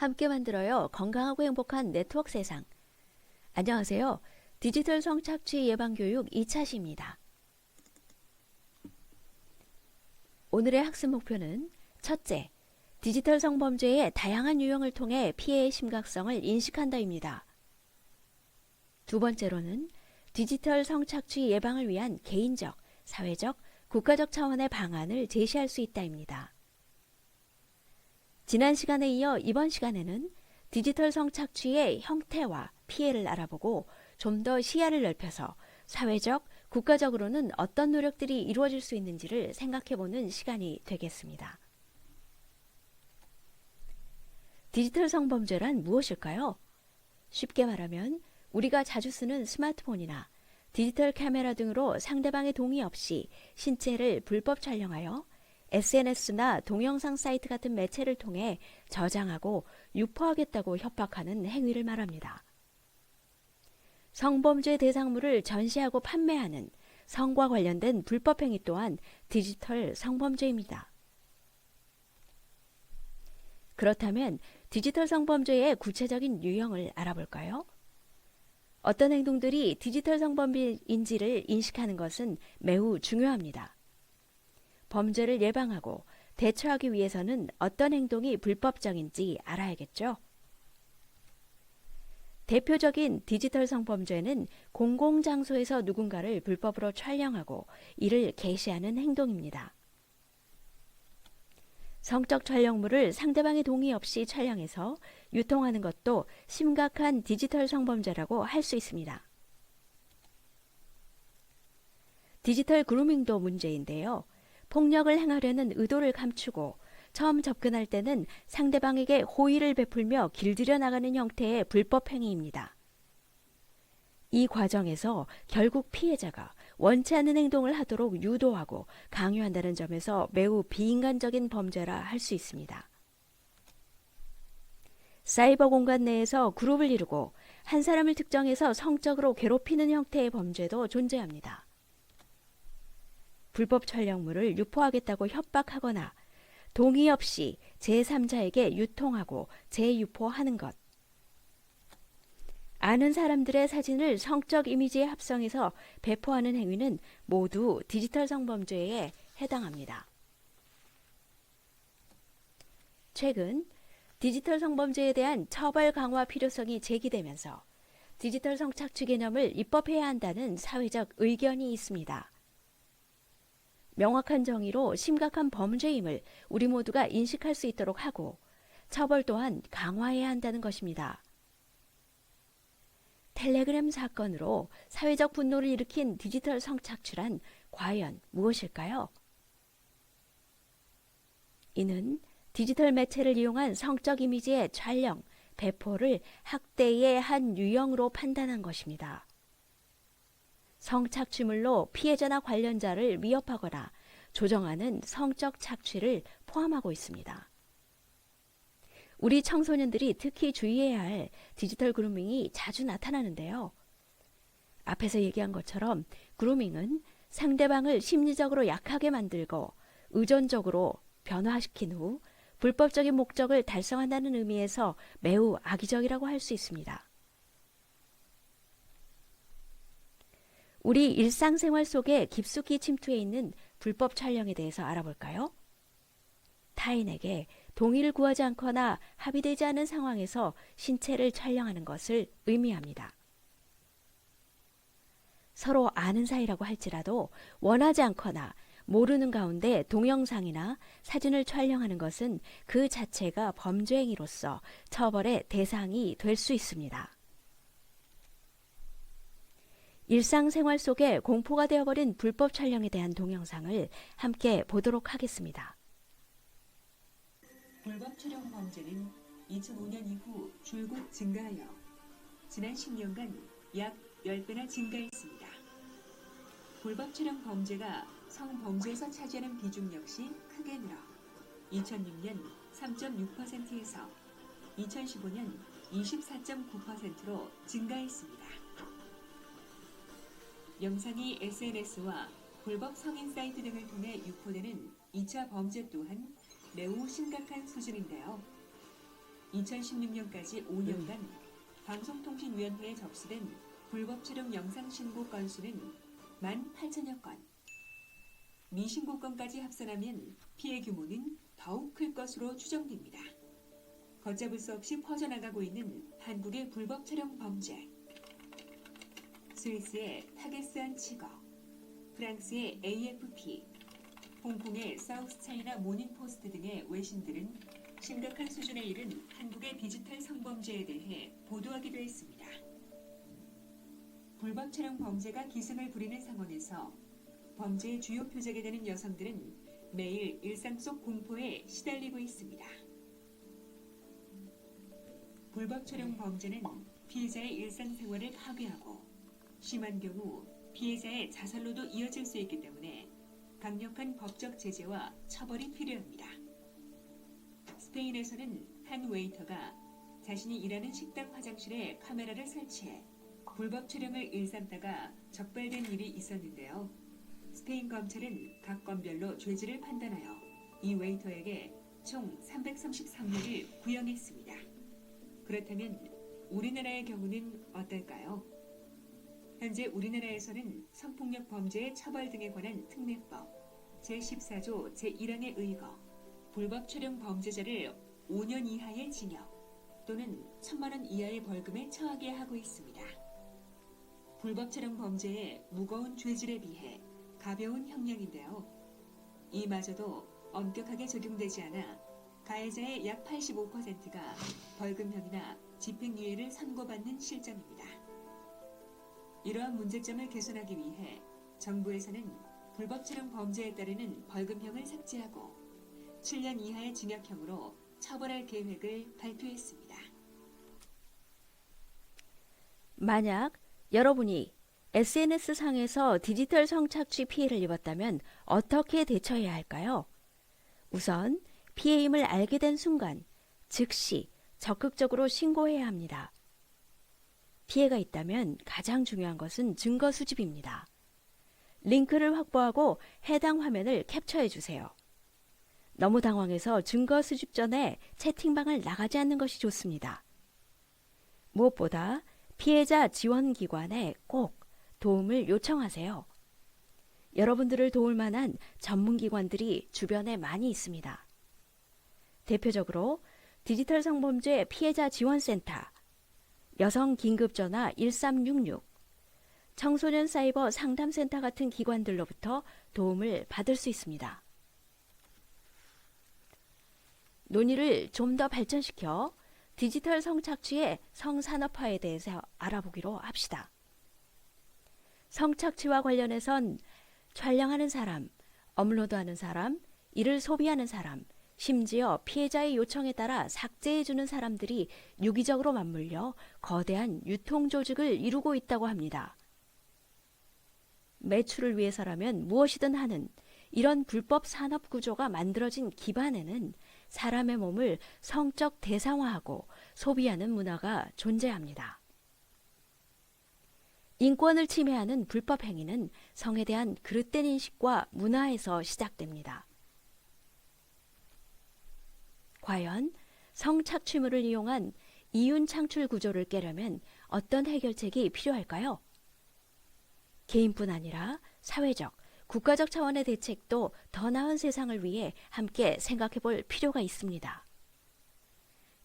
함께 만들어요. 건강하고 행복한 네트워크 세상. 안녕하세요. 디지털 성착취 예방 교육 2차 시입니다. 오늘의 학습 목표는 첫째, 디지털 성범죄의 다양한 유형을 통해 피해의 심각성을 인식한다입니다. 두 번째로는 디지털 성착취 예방을 위한 개인적, 사회적, 국가적 차원의 방안을 제시할 수 있다입니다. 지난 시간에 이어 이번 시간에는 디지털 성착취의 형태와 피해를 알아보고 좀 더 시야를 넓혀서 사회적, 국가적으로는 어떤 노력들이 이루어질 수 있는지를 생각해 보는 시간이 되겠습니다. 디지털 성범죄란 무엇일까요? 쉽게 말하면 우리가 자주 쓰는 스마트폰이나 디지털 카메라 등으로 상대방의 동의 없이 신체를 불법 촬영하여 SNS나 동영상 사이트 같은 매체를 통해 저장하고 유포하겠다고 협박하는 행위를 말합니다. 성범죄 대상물을 전시하고 판매하는 성과 관련된 불법 행위 또한 디지털 성범죄입니다. 그렇다면 디지털 성범죄의 구체적인 유형을 알아볼까요? 어떤 행동들이 디지털 성범죄인지를 인식하는 것은 매우 중요합니다. 범죄를 예방하고 대처하기 위해서는 어떤 행동이 불법적인지 알아야겠죠. 대표적인 디지털 성범죄는 공공장소에서 누군가를 불법으로 촬영하고 이를 게시하는 행동입니다. 성적 촬영물을 상대방의 동의 없이 촬영해서 유통하는 것도 심각한 디지털 성범죄라고 할 수 있습니다. 디지털 그루밍도 문제인데요. 폭력을 행하려는 의도를 감추고 처음 접근할 때는 상대방에게 호의를 베풀며 길들여 나가는 형태의 불법 행위입니다. 이 과정에서 결국 피해자가 원치 않는 행동을 하도록 유도하고 강요한다는 점에서 매우 비인간적인 범죄라 할 수 있습니다. 사이버 공간 내에서 그룹을 이루고 한 사람을 특정해서 성적으로 괴롭히는 형태의 범죄도 존재합니다. 불법 촬영물을 유포하겠다고 협박하거나 동의 없이 제3자에게 유통하고 재유포하는 것. 아는 사람들의 사진을 성적 이미지에 합성해서 배포하는 행위는 모두 디지털 성범죄에 해당합니다. 최근 디지털 성범죄에 대한 처벌 강화 필요성이 제기되면서 디지털 성착취 개념을 입법해야 한다는 사회적 의견이 있습니다. 명확한 정의로 심각한 범죄임을 우리 모두가 인식할 수 있도록 하고 처벌 또한 강화해야 한다는 것입니다. 텔레그램 사건으로 사회적 분노를 일으킨 디지털 성착취란 과연 무엇일까요? 이는 디지털 매체를 이용한 성적 이미지의 촬영, 배포를 학대의 한 유형으로 판단한 것입니다. 성착취물로 피해자나 관련자를 위협하거나 조정하는 성적 착취를 포함하고 있습니다. 우리 청소년들이 특히 주의해야 할 디지털 그루밍이 자주 나타나는데요. 앞에서 얘기한 것처럼 그루밍은 상대방을 심리적으로 약하게 만들고 의존적으로 변화시킨 후 불법적인 목적을 달성한다는 의미에서 매우 악의적이라고 할 수 있습니다. 우리 일상생활 속에 깊숙이 침투해 있는 불법 촬영에 대해서 알아볼까요? 타인에게 동의를 구하지 않거나 합의되지 않은 상황에서 신체를 촬영하는 것을 의미합니다. 서로 아는 사이라고 할지라도 원하지 않거나 모르는 가운데 동영상이나 사진을 촬영하는 것은 그 자체가 범죄 행위로서 처벌의 대상이 될 수 있습니다. 일상생활 속에 공포가 되어버린 불법 촬영에 대한 동영상을 함께 보도록 하겠습니다. 불법 촬영 범죄는 2005년 이후 줄곧 증가하여 지난 10년간 약 10배나 증가했습니다. 불법 촬영 범죄가 성범죄에서 차지하는 비중 역시 크게 늘어 2006년 3.6%에서 2015년 24.9%로 증가했습니다. 영상이 SNS와 불법 성인 사이트 등을 통해 유포되는 2차 범죄 또한 매우 심각한 수준인데요. 2016년까지 5년간 방송통신위원회에 접수된 불법 촬영 영상 신고 건수는 1만 8천여 건. 미신고 건까지 합산하면 피해 규모는 더욱 클 것으로 추정됩니다. 걷잡을 수 없이 퍼져나가고 있는 한국의 불법 촬영 범죄. 스위스의 타게스한 치거, 프랑스의 AFP, 홍콩의 사우스 차이나 모닝 포스트 등의 외신들은 심각한 수준에 이른 한국의 디지털 성범죄에 대해 보도하기도 했습니다. 불법 촬영 범죄가 기승을 부리는 상황에서 범죄의 주요 표적이 되는 여성들은 매일 일상 속 공포에 시달리고 있습니다. 불법 촬영 범죄는 피해자의 일상생활을 파괴하고 심한 경우 피해자의 자살로도 이어질 수 있기 때문에 강력한 법적 제재와 처벌이 필요합니다. 스페인에서는 한 웨이터가 자신이 일하는 식당 화장실에 카메라를 설치해 불법 촬영을 일삼다가 적발된 일이 있었는데요. 스페인 검찰은 각 건별로 죄질을 판단하여 이 웨이터에게 총 333일을 구형했습니다. 그렇다면 우리나라의 경우는 어떨까요? 현재 우리나라에서는 성폭력 범죄의 처벌 등에 관한 특례법 제14조 제1항에 의거 불법 촬영 범죄자를 5년 이하의 징역 또는 1천만 원 이하의 벌금에 처하게 하고 있습니다. 불법 촬영 범죄의 무거운 죄질에 비해 가벼운 형량인데요. 이마저도 엄격하게 적용되지 않아 가해자의 약 85%가 벌금형이나 집행유예를 선고받는 실정입니다. 이러한 문제점을 개선하기 위해 정부에서는 불법 촬영 범죄에 따르는 벌금형을 삭제하고 7년 이하의 징역형으로 처벌할 계획을 발표했습니다. 만약 여러분이 SNS상에서 디지털 성착취 피해를 입었다면 어떻게 대처해야 할까요? 우선 피해임을 알게 된 순간 즉시 적극적으로 신고해야 합니다. 피해가 있다면 가장 중요한 것은 증거 수집입니다. 링크를 확보하고 해당 화면을 캡처해 주세요. 너무 당황해서 증거 수집 전에 채팅방을 나가지 않는 것이 좋습니다. 무엇보다 피해자 지원 기관에 꼭 도움을 요청하세요. 여러분들을 도울 만한 전문 기관들이 주변에 많이 있습니다. 대표적으로 디지털 성범죄 피해자 지원센터, 여성 긴급전화 1366, 청소년 사이버 상담센터 같은 기관들로부터 도움을 받을 수 있습니다. 논의를 좀 더 발전시켜 디지털 성착취의 성산업화에 대해서 알아보기로 합시다. 성착취와 관련해선 촬영하는 사람, 업로드하는 사람, 이를 소비하는 사람, 심지어 피해자의 요청에 따라 삭제해주는 사람들이 유기적으로 맞물려 거대한 유통 조직을 이루고 있다고 합니다. 매출을 위해서라면 무엇이든 하는 이런 불법 산업 구조가 만들어진 기반에는 사람의 몸을 성적 대상화하고 소비하는 문화가 존재합니다. 인권을 침해하는 불법 행위는 성에 대한 그릇된 인식과 문화에서 시작됩니다. 과연 성착취물을 이용한 이윤 창출 구조를 깨려면 어떤 해결책이 필요할까요? 개인뿐 아니라 사회적, 국가적 차원의 대책도 더 나은 세상을 위해 함께 생각해 볼 필요가 있습니다.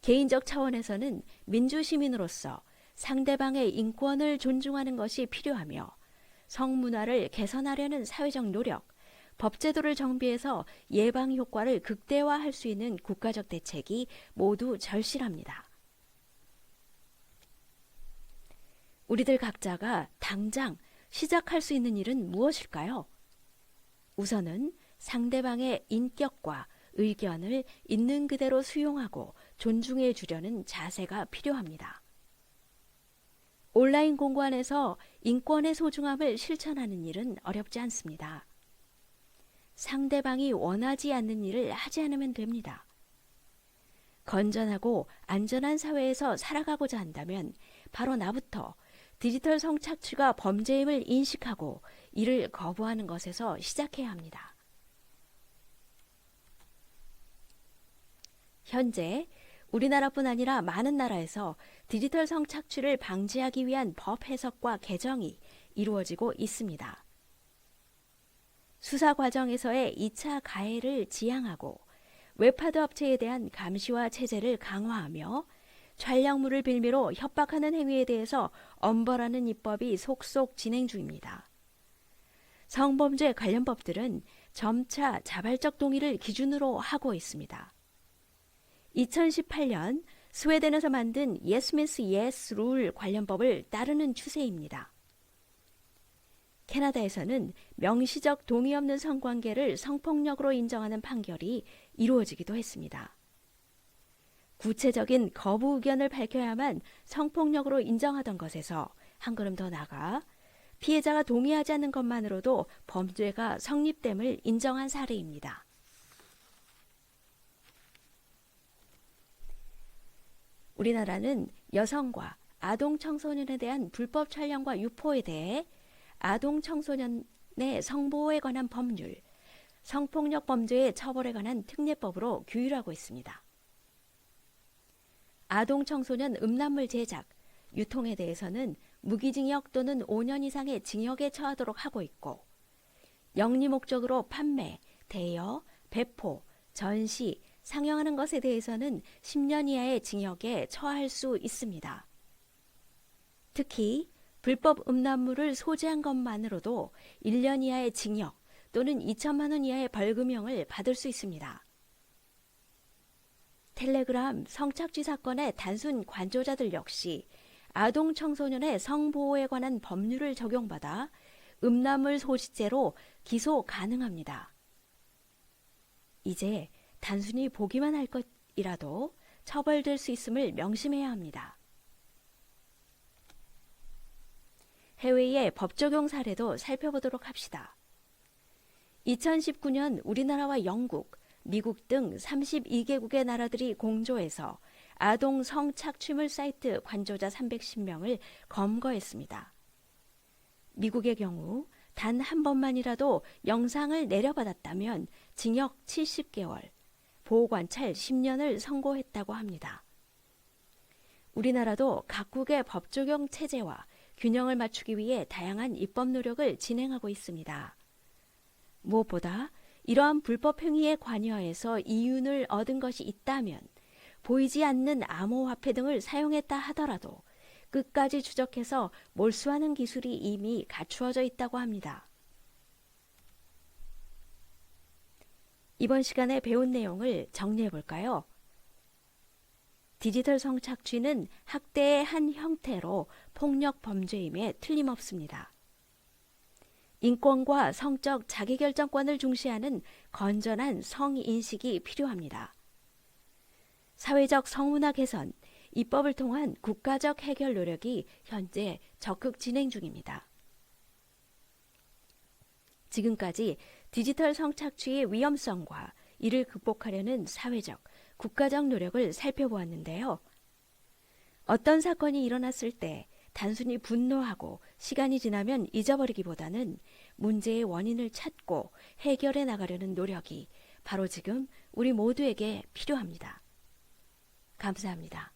개인적 차원에서는 민주시민으로서 상대방의 인권을 존중하는 것이 필요하며 성문화를 개선하려는 사회적 노력, 법제도를 정비해서 예방 효과를 극대화할 수 있는 국가적 대책이 모두 절실합니다. 우리들 각자가 당장 시작할 수 있는 일은 무엇일까요? 우선은 상대방의 인격과 의견을 있는 그대로 수용하고 존중해 주려는 자세가 필요합니다. 온라인 공간에서 인권의 소중함을 실천하는 일은 어렵지 않습니다. 상대방이 원하지 않는 일을 하지 않으면 됩니다. 건전하고 안전한 사회에서 살아가고자 한다면 바로 나부터 디지털 성착취가 범죄임을 인식하고 이를 거부하는 것에서 시작해야 합니다. 현재 우리나라뿐 아니라 많은 나라에서 디지털 성착취를 방지하기 위한 법 해석과 개정이 이루어지고 있습니다. 수사 과정에서의 2차 가해를 지양하고 웹하드 업체에 대한 감시와 체제를 강화하며 촬영물을 빌미로 협박하는 행위에 대해서 엄벌하는 입법이 속속 진행 중입니다. 성범죄 관련 법들은 점차 자발적 동의를 기준으로 하고 있습니다. 2018년 스웨덴에서 만든 예스미스 예스 룰 관련법을 따르는 추세입니다. 캐나다에서는 명시적 동의 없는 성관계를 성폭력으로 인정하는 판결이 이루어지기도 했습니다. 구체적인 거부 의견을 밝혀야만 성폭력으로 인정하던 것에서 한 걸음 더 나가 피해자가 동의하지 않는 것만으로도 범죄가 성립됨을 인정한 사례입니다. 우리나라는 여성과 아동 청소년에 대한 불법 촬영과 유포에 대해 아동 청소년의 성보호에 관한 법률, 성폭력 범죄의 처벌에 관한 특례법으로 규율하고 있습니다. 아동 청소년 음란물 제작, 유통에 대해서는 무기징역 또는 5년 이상의 징역에 처하도록 하고 있고 영리 목적으로 판매, 대여, 배포, 전시, 상영하는 것에 대해서는 10년 이하의 징역에 처할 수 있습니다. 특히 불법 음란물을 소지한 것만으로도 1년 이하의 징역 또는 2천만 원 이하의 벌금형을 받을 수 있습니다. 텔레그램 성착취 사건의 단순 관조자들 역시 아동 청소년의 성보호에 관한 법률을 적용받아 음란물 소지죄로 기소 가능합니다. 이제 단순히 보기만 할 것이라도 처벌될 수 있음을 명심해야 합니다. 해외의 법 적용 사례도 살펴보도록 합시다. 2019년 우리나라와 영국, 미국 등 32개국의 나라들이 공조해서 아동 성착취물 사이트 관조자 310명을 검거했습니다. 미국의 경우 단 한 번만이라도 영상을 내려받았다면 징역 70개월, 보호관찰 10년을 선고했다고 합니다. 우리나라도 각국의 법 적용 체제와 균형을 맞추기 위해 다양한 입법 노력을 진행하고 있습니다. 무엇보다 이러한 불법 행위에 관여해서 이윤을 얻은 것이 있다면 보이지 않는 암호화폐 등을 사용했다 하더라도 끝까지 추적해서 몰수하는 기술이 이미 갖추어져 있다고 합니다. 이번 시간에 배운 내용을 정리해 볼까요? 디지털 성착취는 학대의 한 형태로 폭력 범죄임에 틀림없습니다. 인권과 성적 자기결정권을 중시하는 건전한 성인식이 필요합니다. 사회적 성문화 개선, 입법을 통한 국가적 해결 노력이 현재 적극 진행 중입니다. 지금까지 디지털 성착취의 위험성과 이를 극복하려는 사회적, 국가적 노력을 살펴보았는데요. 어떤 사건이 일어났을 때 단순히 분노하고 시간이 지나면 잊어버리기보다는 문제의 원인을 찾고 해결해 나가려는 노력이 바로 지금 우리 모두에게 필요합니다. 감사합니다.